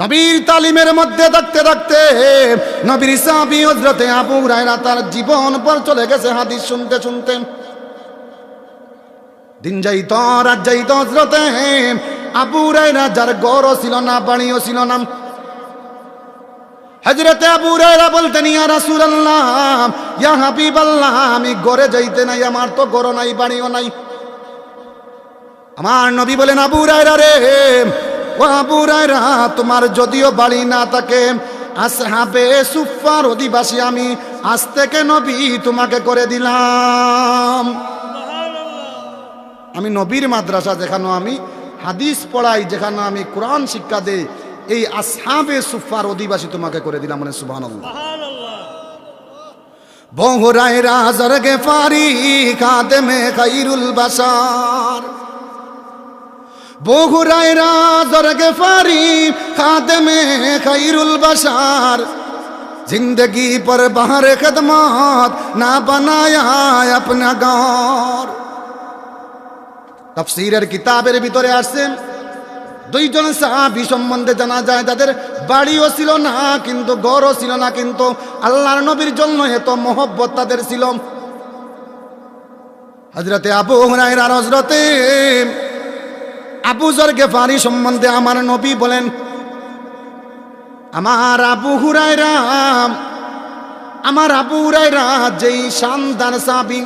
নবীর তালিমের মধ্যে থাকতে থাকতে নবীর সাহাবি হজরতে আবু রায়রা তার জীবন পর চলে গেছে হাদিস শুনতে শুনতে। দিন যাইত, রাত যাইত হজরতে আবু রায়রা যার গড়ও ছিল না, বাড়িও ছিল না। হজরতে আবু রায়রা বলতেন, ইয়া রাসূলুল্লাহ, ইয়া হাবিবাল্লাহ, আমি গড়ে যাইতে নাই, আমার তো গড় নাই, বাড়িও নাই। আমার নবী বলেন, আবু রায়রা রে তোমার যদিও বাড়ি না থাকে, আসহাবে সুফার অধিবাসী আমি, আজ থেকে নবী তোমাকে করে দিলাম। আমি নবীর মাদ্রাসা যেখানে আমি, হাদিস পড়াই যেখানে আমি কোরআন শিক্ষা দেই, এই আসহাবে সুফার অধিবাসী তোমাকে করে দিলাম মানে সুবহানাল্লাহ। বহুরায় রাজার গেফারি, খাদেমে খাইরুল বাসার বহুরায়রা জরগে ফারি, খাদমে খাইরুল বাসার জিন্দগি পর বাহার খদমত না বানায়া আপনা গর। তফসিরের কিতাবের ভিতরে আসছেন, দুইজন সাহাবি সম্বন্ধে জানা যায় তাদের বাড়িও ছিল না, কিন্তু গড়ও ছিল না, কিন্তু আল্লাহর নবীর জন্য এত মহব্বত তাদের ছিল। হজরতে আবু হুরাইরা হজরতে আবু জর গেফারি সম্বন্ধে আমার নবী বলেন, আমার আবু হুরায়রা, আমার আবু হুরায়রা যেই শানদার সাবি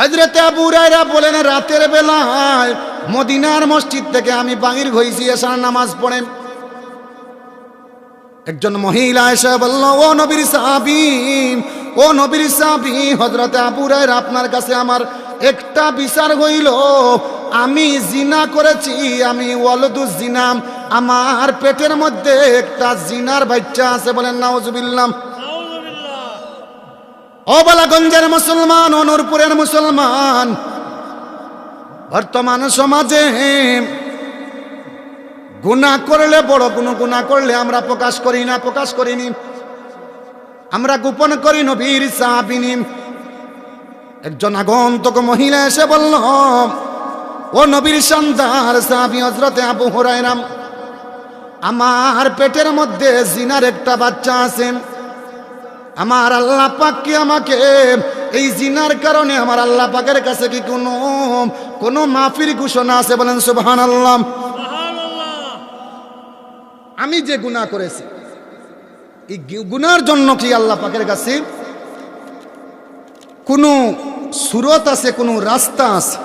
হজরতে আবু হুরায়রা বলেন, রাতের বেলায় মদিনার মসজিদ থেকে আমি বাঙির হইছি, এসার নামাজ পড়েন। একজন মহিলা এসে বলল, ও নবীর সাহাবি ও নবীর সাহাবি হজরতে আবু রায়ের আপনার কাছে আমার একটা বিচার হইল আমি জিনা করেছি আমি ওয়ালদু জিনাম। আমার পেটের মধ্যে একটা জিনার বাচ্চা আছে বলেন নাউজুবিল্লাম ও বালাগঞ্জের মুসলমান ও নূরপুরের মুসলমান। বর্তমান সমাজে গুণা করলে বড় কোনো গুণা করলে আমরা প্রকাশ করি না প্রকাশ করিনি। আমরা গোপন করি নবীর সাহাবিনী। একজন আগন্তক মহিলা এসে বলল ও নবীর সন্তার সাহাবি হজরতে আবু হরাইরাম আমার পেটের মধ্যে জিনার একটা বাচ্চা আছে। আমার আল্লাহ পাক কি আমাকে এই জিনার কারণে আমার আল্লাহ পাকের কাছে কি কোনো কোনো মাফির ঘোষণা আছে বলেন সুবহান আল্লাহ আমি যে গুনাহ করেছি, এই গুনার জন্য কি আল্লাহ পাকের কাছে কোনো সুরত আছে, কোনো রাস্তা আছে?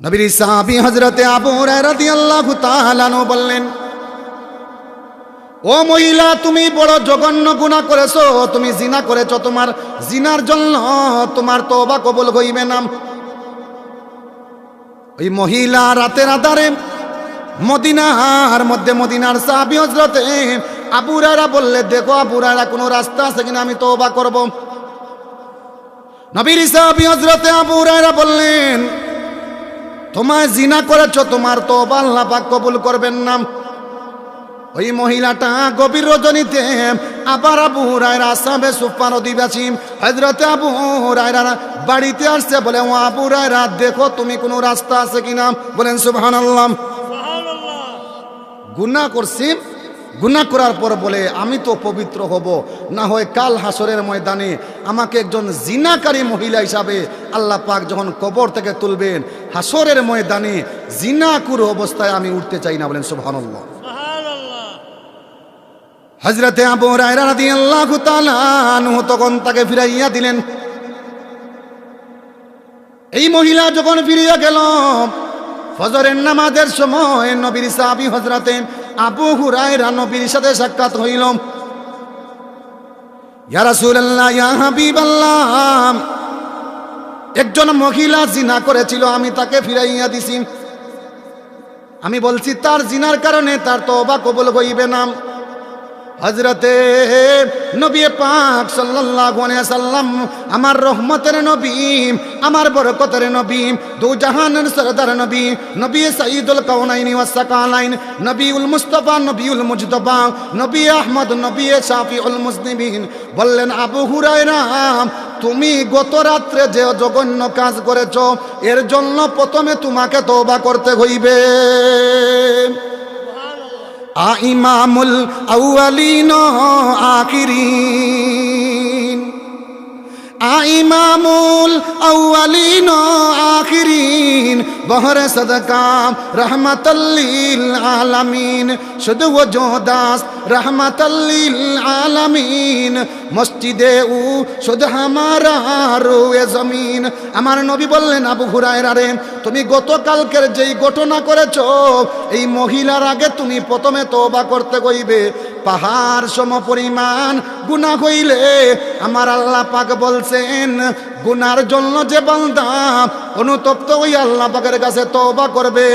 নবীর সাহাবি হজরতে আবু রাদিয়াল্লাহু তাআলা বললেন, ও মহিলা, তুমি বড় জঘন্য গুণা করেছ, তুমি জিনা করেছ, তোমার জিনার জন্য তোমার তওবা কবুল হইবে না। ওই মহিলা রাতের আধারে মদিনার মধ্যে মদিনার সাহাবি হজরতে আবুরারা বললে দেখো আবুরারা কোনো রাস্তা আছে কিনা? আমি তওবা করব। নবীর সাহাবি হজরতে আবুরারা বললেন তোমায় জিনা করেছ তোমার তো আল্লাহ পাক কবুল করবেন না। ওই মহিলাটা গভীর রজনীতে আবার আবু রায়রা আসামে সুফান অধিবাসী হজরতে আবু রায়রা বাড়িতে আসছে বলে ও আবু রায়রা দেখো তুমি কোনো রাস্তা আছে কিনা? বলেন সুবহান আল্লাহ গুনা করছি গুনা করার পর বলে আমি তো পবিত্র হব। না হয় কাল হাসরের ময়দানে আমাকে একজন জিনাকারী মহিলা হিসাবে আল্লাহ পাক যখন কবর থেকে তুলবেন হাসরের ময়দানে জিনাকুর অবস্থায় আমি উঠতে চাই না। বলেন সুবহানাল্লাহ। হজরতে আবু রায়রা তাআলা আনহু তখন তাকে ফিরাইয়া দিলেন। এই মহিলা যখন ফিরিয়া গেল ফজরের নামাজের সময় নবীর সাহাবী হজরতে আবু হুরায় রানবীর সাথে সাক্ষাৎ হইল। একজন মহিলা জিনা করেছিল, আমি তাকে ফিরাইয়া দিছি। আমি বলছি, তার জিনার কারণে তার তো তওবা কবল হইবে না। হজরতে নবী পাক সাল্লাম আমার রহমতের নবী, আমার বরকতের নবী, দু জাহানের সরদার নবী নবী সাইদুল কাউনাইনি ওয়াস সাকালাইন, নবীউল মুস্তাফা, নবীউল মুজতবা, নবী আহমদ, নবী শাফিউল মুসলিমিন বললেন, আবু হুরায়রা, তুমি গত রাত্রে যে জঘন্য কাজ করেছ, এর জন্য প্রথমে তোমাকে তওবা করতে হইবে। আ ইমামুল আউয়ালিন আখিরিন। ইমামুল আউয়ালিন আখিরিন, বহরে সদকাম রহমতাল্লিল আলামিন। শুধু ও জোদাস রহমতাল্লিল আলামিন। মসজিদে উ, শুধু হামারা রুয়ে জমিন। আমার নবী বললেন, আবু হুরায়রা রে, তুমি গতকালকের যেই ঘটনা করেছ, এই মহিলার আগে তুমি প্রথমে তওবা করতে কইবে। পাহাড় সম পরিমাণ গুনাহ হইলে আমার আল্লাহ পাক বলছেন গুনার জন্য যে বান্দা অনুতপ্ত ওই আল্লাহ পাকের কাছে তওবা করবে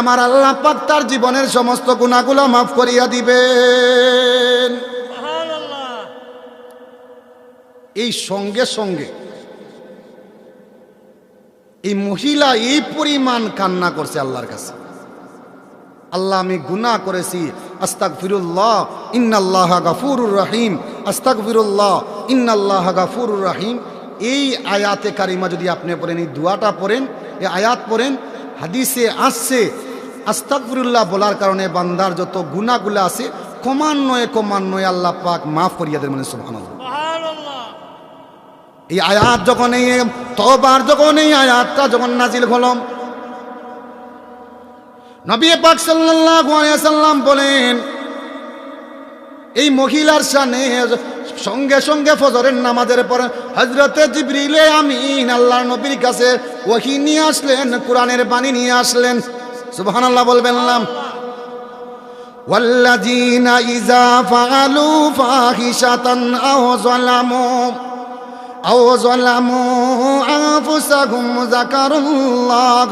আমার আল্লাহ পাক তার জীবনের সমস্ত গুনাহগুলো মাফ করিয়া দিবেন। এই সঙ্গে সঙ্গে এই মহিলা এই পরিমাণ কান্না করছে আল্লাহর কাছে। আল্লাহ আমি গুনাহ করেছি আস্তাক ফিরুল্লাহ ইন্নাল্লাহ গাফুরুর রহিম আস্তাক ফিরুল্লাহ ইন্নাল্লাহ গাফুরুর রহিম। এই আয়াতে কারিমা যদি আপনি পড়েন এই দুয়াটা পড়েন এই আয়াত পড়েন হাদিসে আসছে আস্তাকফিরুল্লাহ বলার কারণে বান্দার যত গুণাগুলো আছে ক্রমান্বয়ে ক্রমান্বয়ে আল্লাহ পাক মাফ করিয়া দেন মানে সুবহানাল্লাহ। এই আয়াত যখন এই তবার যখন এই আয়াতটা যখন নাজিল হলম নবী পাক সাল্লাল্লাহু আলাইহি সাল্লাম বলেন এই মহিলার সানে সঙ্গে সঙ্গে ফজরের নামাজের পর হজরতে জিবরিলে আমিন আল্লাহর নবীর কাছে ওহি নিয়ে আসলেন কোরআনের বাণী নিয়ে আসলেন সুবহানাল্লাহ বলবেন না والذين إذا فعلوا فاحشة أو ظلموا أو ظلموا أنفسهم ذكروا الله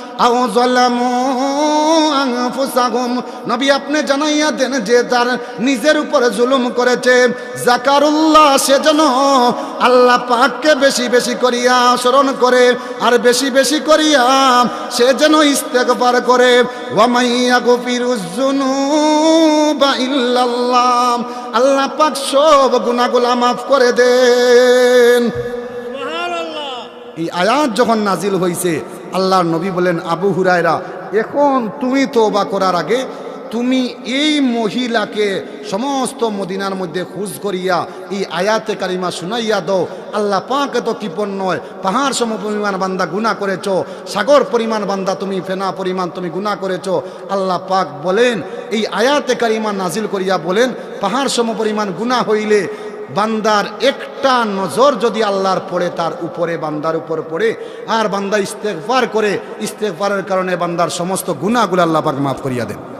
আও যালামু আনফুসাহুম। নবী আপনি জানাইয়া দেন যে তার নিজের উপরে জুলুম করেছে জাকারুল্লাহ সে যেন আল্লাহ পাককে বেশি বেশি করিয়া স্মরণ করে আর বেশি বেশি করিয়া সে যেন করে। ওয়ামাইয়া ইল্লাল্লাহ। আল্লাহ পাক সব গুনাহগুলা মাফ করে দেন। এই আয়াত যখন নাজিল হয়েছে আল্লাহর নবী বলেন, আবু হুরায়রা, এখন তুমি তোবা করার আগে তুমি এই মহিলাকে সমস্ত মদিনার মধ্যে খুঁজ করিয়া, এই আয়াতে কারিমা শুনাইয়া দাও। আল্লাহ পাকে তো কৃপণ নয়। পাহাড় সম পরিমাণ বান্দা গুণা করেছ, সাগর পরিমাণ বান্দা তুমি, ফেনা পরিমাণ তুমি গুণা করেছ। আল্লাহ পাক বলেন, এই আয়াতে কারিমা নাজিল করিয়া বলেন, পাহাড় সম পরিমাণ গুণা হইলে বান্দার একটা নজর যদি আল্লাহর পড়ে তার উপরে, বান্দার উপর পড়ে, আর বান্দা ইস্তেকবার করে ইস্তেকবারের কারণে বান্দার সমস্ত গুণাগুলো আল্লাহ পাক মাফ করিয়া দেন।